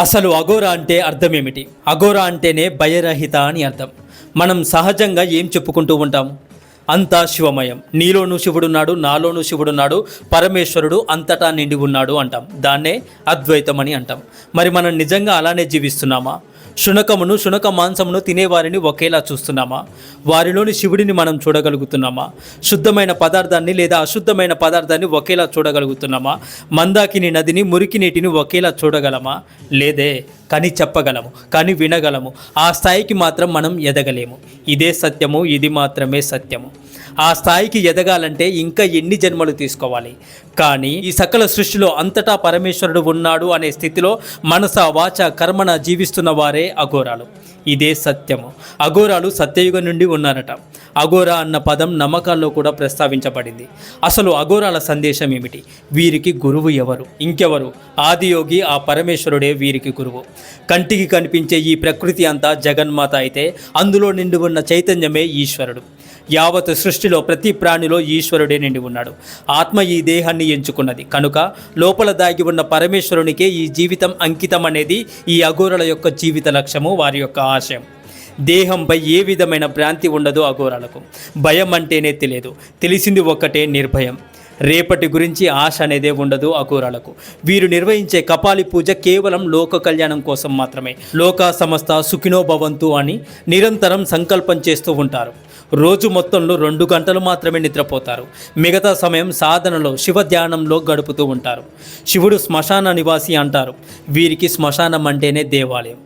అసలు అఘోరా అంటే అర్థం ఏమిటి అఘోరా అంటేనే భయరహిత అని అర్థం. మనం సహజంగా ఏం చెప్పుకుంటూ ఉంటాం? అంతా శివమయం. నీలోనూ శివుడున్నాడు నాలోనూ శివుడున్నాడు పరమేశ్వరుడు అంతటా నిండి ఉన్నాడు అంటాం. దాన్నే అద్వైతం అని అంటాం. మరి మనం నిజంగా అలానే జీవిస్తున్నామా? శునకమును శునక మాంసమును తినేవారిని ఒకేలా చూస్తున్నామా? వారిలోని శివుడిని మనం చూడగలుగుతున్నామా? శుద్ధమైన పదార్థాన్ని లేదా అశుద్ధమైన పదార్థాన్ని ఒకేలా చూడగలుగుతున్నామా? మందాకిని నదిని మురికి నీటిని ఒకేలా చూడగలమా? లేదే కానీ చెప్పగలము కానీ వినగలము. ఆ స్థాయికి మాత్రం మనం ఎదగలేము. ఇదే సత్యము ఇది మాత్రమే సత్యము. ఆ స్థాయికి ఎదగాలంటే ఇంకా ఎన్ని జన్మలు తీసుకోవాలి? కానీ ఈ సకల సృష్టిలో అంతటా పరమేశ్వరుడు ఉన్నాడు అనే స్థితిలో మనస వాచ కర్మన జీవిస్తున్న వారే అఘోరాలు. ఇదే సత్యము. అఘోరాలు సత్యయుగం నుండి ఉన్నారట. అఘోరా అన్న పదం నమ్మకాల్లో కూడా ప్రస్తావించబడింది. అసలు అఘోరాల సందేశం ఏమిటి? వీరికి గురువు ఎవరు? ఇంకెవరు? ఆదియోగి ఆ పరమేశ్వరుడే వీరికి గురువు. కంటికి కనిపించే ఈ ప్రకృతి అంతా జగన్మాత అయితే అందులో నిండి ఉన్న చైతన్యమే ఈశ్వరుడు. యావత్ సృష్టిలో ప్రతి ప్రాణిలో ఈశ్వరుడే నిండి ఉన్నాడు. ఆత్మ ఈ దేహాన్ని ఎంచుకున్నది. కనుక లోపల దాగి ఉన్న పరమేశ్వరునికే ఈ జీవితం అంకితం అనేది ఈ అఘోరల యొక్క జీవిత లక్ష్యము వారి యొక్క ఆశయం. దేహంపై ఏ విధమైన భ్రాంతి ఉండదు అఘోరాలకు. భయం అంటేనే తెలియదు. తెలిసింది ఒక్కటే నిర్భయం. రేపటి గురించి ఆశ అనేదే ఉండదు అఘోరాలకు. వీరు నిర్వహించే కపాలి పూజ కేవలం లోక కళ్యాణం కోసం మాత్రమే. లోక సమస్త సుఖినో భవంతు అని నిరంతరం సంకల్పం చేస్తూ ఉంటారు. రోజు మొత్తంలో రెండు గంటలు మాత్రమే నిద్రపోతారు. మిగతా సమయం సాధనలో శివ ధ్యానంలో గడుపుతూ ఉంటారు. శివుడు శ్మశాన నివాసి అంటారు. వీరికి శ్మశానం అంటేనే దేవాలయం.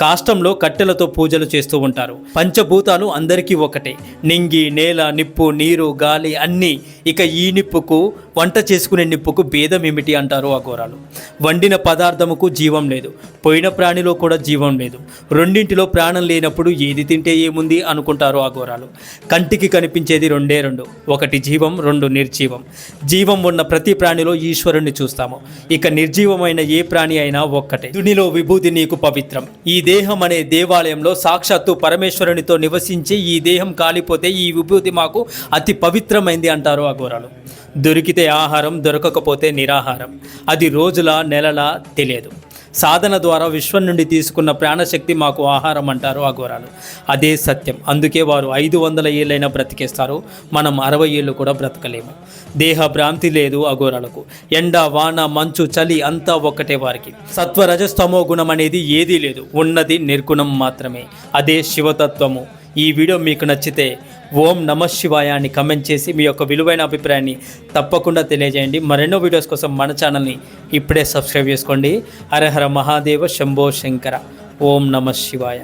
కాష్టంలో కట్టెలతో పూజలు చేస్తూ ఉంటారు. పంచభూతాలు అందరికీ ఒకటే. నింగి నేల నిప్పు నీరు గాలి అన్నీ ఇక ఈ నిప్పుకు వంట చేసుకునే నిప్పుకు భేదం ఏమిటి అంటారు అఘోరాలు. వండిన పదార్థముకు జీవం లేదు పోయిన ప్రాణిలో కూడా జీవం లేదు రెండింటిలో ప్రాణం లేనప్పుడు ఏది తింటే ఏముంది అనుకుంటారు అఘోరాలు. కంటికి కనిపించేది రెండే రెండు ఒకటి జీవం రెండు నిర్జీవం. జీవం ఉన్న ప్రతి ప్రాణిలో ఈశ్వరుణ్ణి చూస్తాము ఇక నిర్జీవమైన ఏ ప్రాణి అయినా ఒక్కటే. దునిలో విభూతి నీకు పవిత్రం. ఈ దేహం అనే దేవాలయంలో సాక్షాత్తు పరమేశ్వరునితో నివసించి ఈ దేహం కాలిపోతే ఈ విభూతి మాకు అతి పవిత్రమైంది అంటారు అఘోరాలు దొరికితే ఆహారం దొరకకపోతే నిరాహారం. అది రోజుల నెలల తెలియదు. సాధన ద్వారా విశ్వం నుండి తీసుకున్న ప్రాణశక్తి మాకు ఆహారం అంటారు అఘోరాలు అదే సత్యం. అందుకే వారు ఐదు వందల ఏళ్ళైనా బ్రతికేస్తారు. మనం అరవై ఏళ్ళు కూడా బ్రతకలేము. దేహ భ్రాంతి లేదు అఘోరాలకు ఎండ వాన మంచు చలి అంతా ఒక్కటే వారికి. సత్వరజస్తమో గుణం అనేది ఏదీ లేదు. ఉన్నది నిర్గుణం మాత్రమే. అదే శివతత్వము. ఈ వీడియో మీకు నచ్చితే ఓం నమ శివాయ అని కమెంట్ చేసి మీ యొక్క విలువైన అభిప్రాయాన్ని తప్పకుండా తెలియజేయండి. మరెన్నో వీడియోస్ కోసం మన ఛానల్ని ఇప్పుడే సబ్స్క్రైబ్ చేసుకోండి. హరహర మహాదేవ శంభో శంకర. ఓం నమ శివాయ.